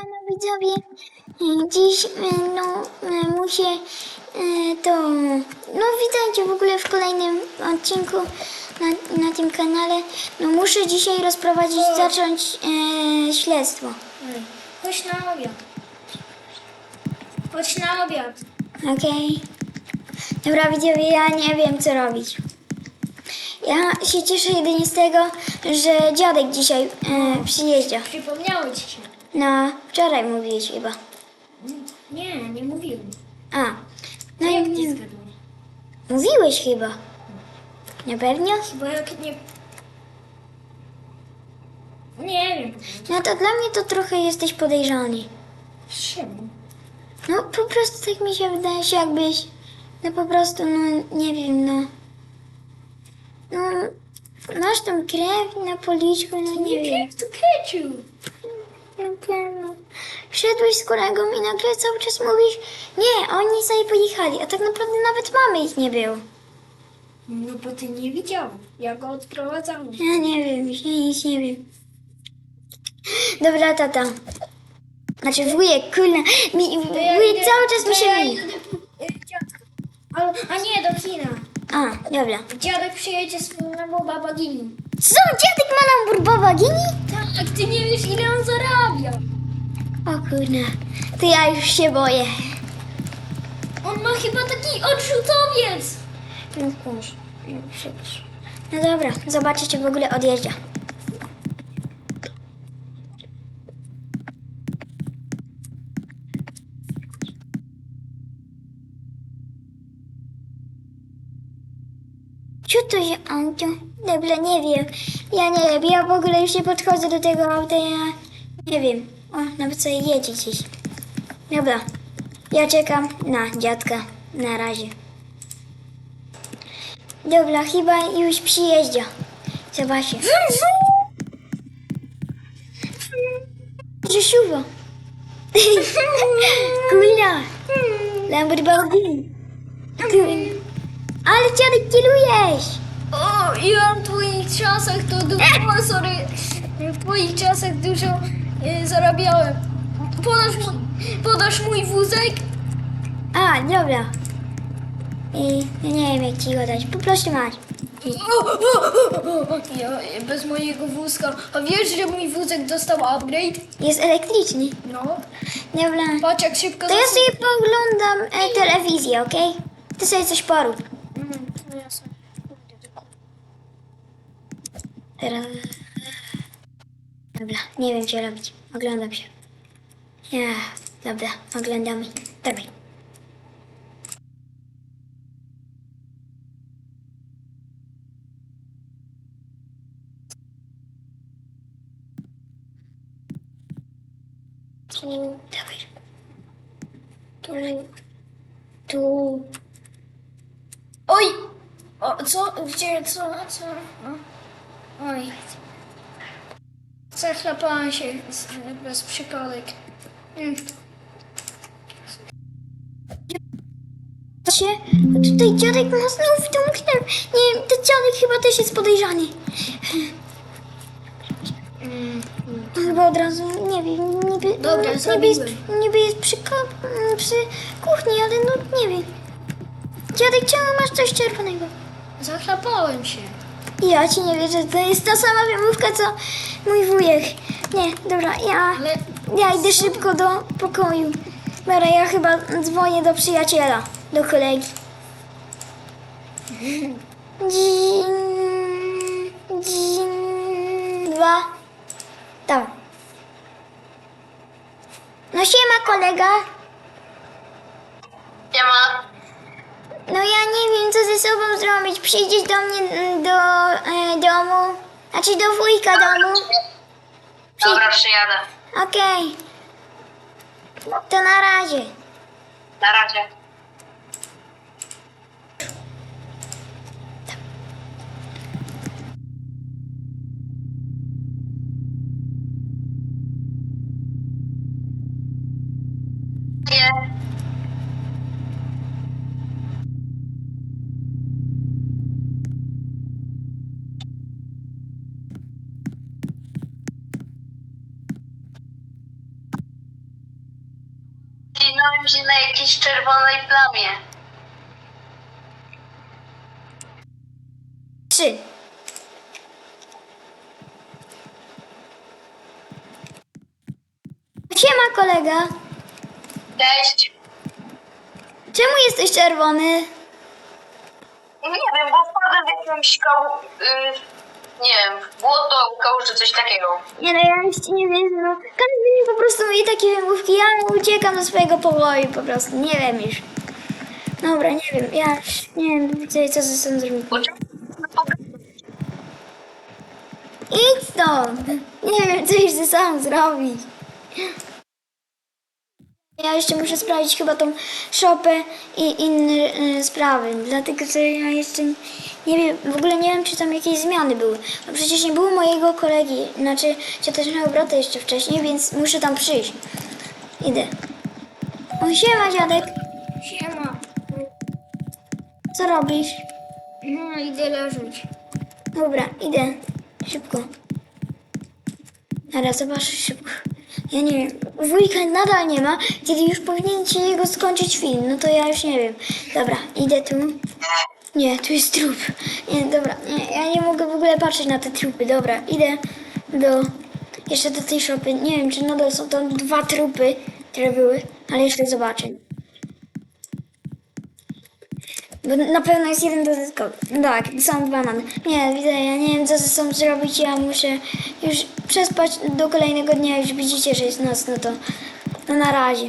Siemano widzowie, dziś e, no, e, muszę e, to, no witajcie w ogóle w kolejnym odcinku na, na tym kanale. No muszę dzisiaj rozprowadzić, zacząć e, śledztwo. Chodź na obiad. Chodź na obiad. Okej. Dobra widzowie, ja nie wiem co robić. Ja się cieszę jedynie z tego, że dziadek dzisiaj e, przyjeżdża. Przypomniało ci się. No, wczoraj mówiłeś chyba. Nie, nie mówiłem. A, no Jak nie zgadłeś? mówiłeś chyba. Na pewno? Bo jak nie... Nie wiem. No to dla mnie to trochę jesteś podejrzany. Czemu? No po prostu tak mi się wydaje, że jakbyś, no po prostu, no nie wiem, no. No, masz tą krew na policzku, no nie wiem. to ketchup. Szedłeś z kolegą i nagle cały czas mówisz, nie, oni sobie pojechali, a tak naprawdę nawet mamy ich nie było. No bo ty nie widział. Ja go odprowadzałem. Ja nie wiem, już ja nic nie wiem. Dobra, tata. Znaczy wujek, kurna, mi, wujek cały czas mi się myli. Ale, a nie, do kina. A, dobra. Dziadek przyjedzie z Baba Gini. Co, dziadek ma Lamborghini? Tak, ty nie wiesz ile on zarabia. O kurna, to ja już się boję. On ma chyba taki odrzutowiec. No proszę, no przecież. No dobra, zobaczę, czy w ogóle odjeżdża. Co to się auto? Dobra, nie wiem. Ja nie wiem, ja w ogóle już nie podchodzę do tego auta, ja nie wiem. O, nawet sobie jedzie gdzieś. Dobra, ja czekam na dziadka. Na razie. Dobra, chyba już przyjeżdża. Zobaczcie. Rzeszuwa. Kula. Lamborghini. Kula. Dziadek kierujesz. O, ja w twoich czasach to dużo, sorry, w twoich czasach dużo e, zarabiałem. Podasz, mu- podasz mój wózek? A, dobra. I nie wiem jak ci go dać. Po prostu masz. Ja e, bez mojego wózka. A wiesz, że mój wózek dostał upgrade? Jest elektryczny. No. Dobra. Patrz jak szybko To ja sobie poglądam e, telewizję, okej? Ty sobie coś porób. No jasne. Teraz... Dobra, nie wiem co robić. Oglądam się. Ja, dobra, oglądamy. Dawaj. Tu, dawaj. Tu, tu. O, co? Gdzie? Co? Co? Oj. Zachlapałam się bez przypadek. Mm. się, tutaj dziadek ma znów krew. Nie wiem, ten dziadek chyba też jest podejrzany. Chyba od razu, nie wiem, niby, Dobra, niby, jest, niby jest przy, przy kuchni, ale no nie wiem. Dziadek, czemu masz coś czerwonego? Zachlapałem się. Ja ci nie wierzę, to jest ta sama wymówka, co mój wujek. Nie, dobra, ja, Ale ja idę szybko do pokoju. Dobra, ja chyba dzwonię do przyjaciela, do kolegi. Dzień, dzień, dwa. Dawaj. No siema kolega. Nie ma. No ja nie wiem co ze sobą zrobić. Przyjdziesz do mnie mm, do e, domu. Znaczy do wujka domu. Dobra, przyjadę. Okej. To na razie. Na razie. Minąłem się na jakiejś czerwonej plamie. Trzy. Siema kolega. Cześć. Czemu jesteś czerwony? Nie wiem, bo wpadłem w jakąś. Y, nie wiem, błoto, kałużę, coś takiego. Nie no, ja już nie wierzę, no. Każdy mi po prostu mówi takie wymówki, ja uciekam do swojego pokoju po prostu, nie wiem już. Dobra, nie wiem, ja już nie wiem, co, co ze sobą zrobić. Idź stąd! Nie wiem, co jeszcze sam zrobić. Ja jeszcze muszę sprawdzić chyba tą szopę i inne y, sprawy, dlatego że ja jeszcze nie, wiem, w ogóle nie wiem, czy tam jakieś zmiany były. No przecież nie było mojego kolegi, znaczy ciotecznego brata jeszcze wcześniej, więc muszę tam przyjść. Idę. O, siema dziadek, Siema. co robisz? No, idę leżeć. Dobra, idę. Szybko. Teraz zobaczę szybko. Ja nie wiem. Wujka nadal nie ma, kiedy już powinien się jego skończyć film. No to ja już nie wiem. Dobra, idę tu. Nie, tu jest trup. Nie, dobra, nie, ja nie mogę w ogóle patrzeć na te trupy. Dobra, idę do... Jeszcze do tej szopy. Nie wiem, czy nadal są tam dwa trupy, które były, ale jeszcze zobaczę. Bo na pewno jest jeden dodatkowy. Tak, są dwa na Nie, widzę, ja nie wiem co ze sobą zrobić, ja muszę już przespać do kolejnego dnia, już widzicie, że jest noc, no to no na razie.